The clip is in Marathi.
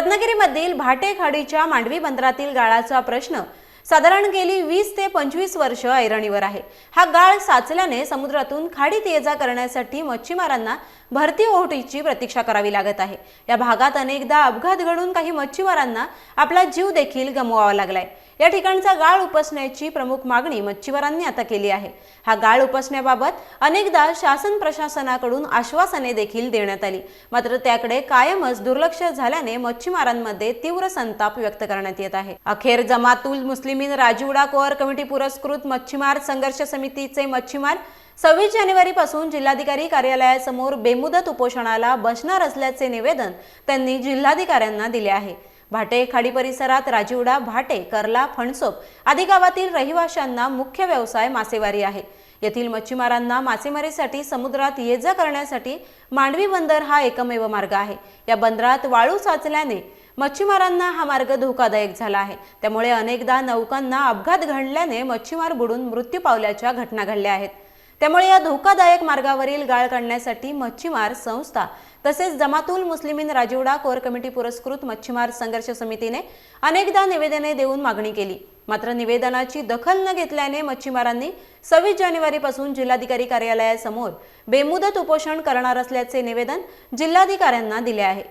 रत्नागिरीमधील भाटे खाडीच्या मांडवी बंदरातील गाळाचा प्रश्न साधारण गेली वीस ते पंचवीस वर्ष ऐरणीवर आहे. हा गाळ साचल्याने समुद्रातून खाडीत ये जा करण्यासाठी मच्छीमारांना भरती ओहोटीची प्रतीक्षा करावी लागत आहे. या भागात अनेकदा अपघात घडून काही मच्छीमारांना आपला जीव देखील गमवावा लागलाय. या ठिकाणचा गाळ उपसण्याची प्रमुख मागणी मच्छीमारांनी आता केली आहे. हा गाळ उपसण्याबाबत अनेकदा शासन प्रशासनाकडून आश्वासने देखील देण्यात आली. मात्र त्याकडे कायमच दुर्लक्ष झाल्याने मच्छीमारांमध्ये तीव्र संताप व्यक्त करण्यात येत आहे. अखेर जमातुल मुस्लिमीन राजूडा कोअर कमिटी पुरस्कृत मच्छीमार संघर्ष समितीचे मच्छीमार सव्वीस जानेवारीपासून जिल्हाधिकारी कार्यालयासमोर बेमुदत उपोषणाला बसणार असल्याचे निवेदन त्यांनी जिल्हाधिकाऱ्यांना दिले आहे. भाटे खाडी परिसरात राजिवडा भाटे कर्ला फणसोप आदी गावातील रहिवाशांना मुख्य व्यवसाय मासेमारी आहे. येथील मच्छीमारांना मासेमारीसाठी समुद्रात ये जा करण्यासाठी मांडवी बंदर हा एकमेव मार्ग आहे. या बंदरात वाळू साचल्याने मच्छीमारांना हा मार्ग धोकादायक झाला आहे. त्यामुळे अनेकदा नौकांना अपघात घडल्याने मच्छीमार बुडून मृत्यू पावल्याच्या घटना घडल्या आहेत. त्यामुळे या धोकादायक मार्गावरील गाळ काढण्यासाठी मच्छीमार संस्था तसेच जमातुल मुस्लिमीन राजीवडा कोर कमिटी पुरस्कृत मच्छीमार संघर्ष समितीने अनेकदा निवेदने देऊन मागणी केली. मात्र निवेदनाची दखल न घेतल्याने मच्छीमारांनी सव्वीस जानेवारीपासून जिल्हाधिकारी कार्यालयासमोर बेमुदत उपोषण करणार असल्याचे निवेदन जिल्हाधिकाऱ्यांना दिले आहे.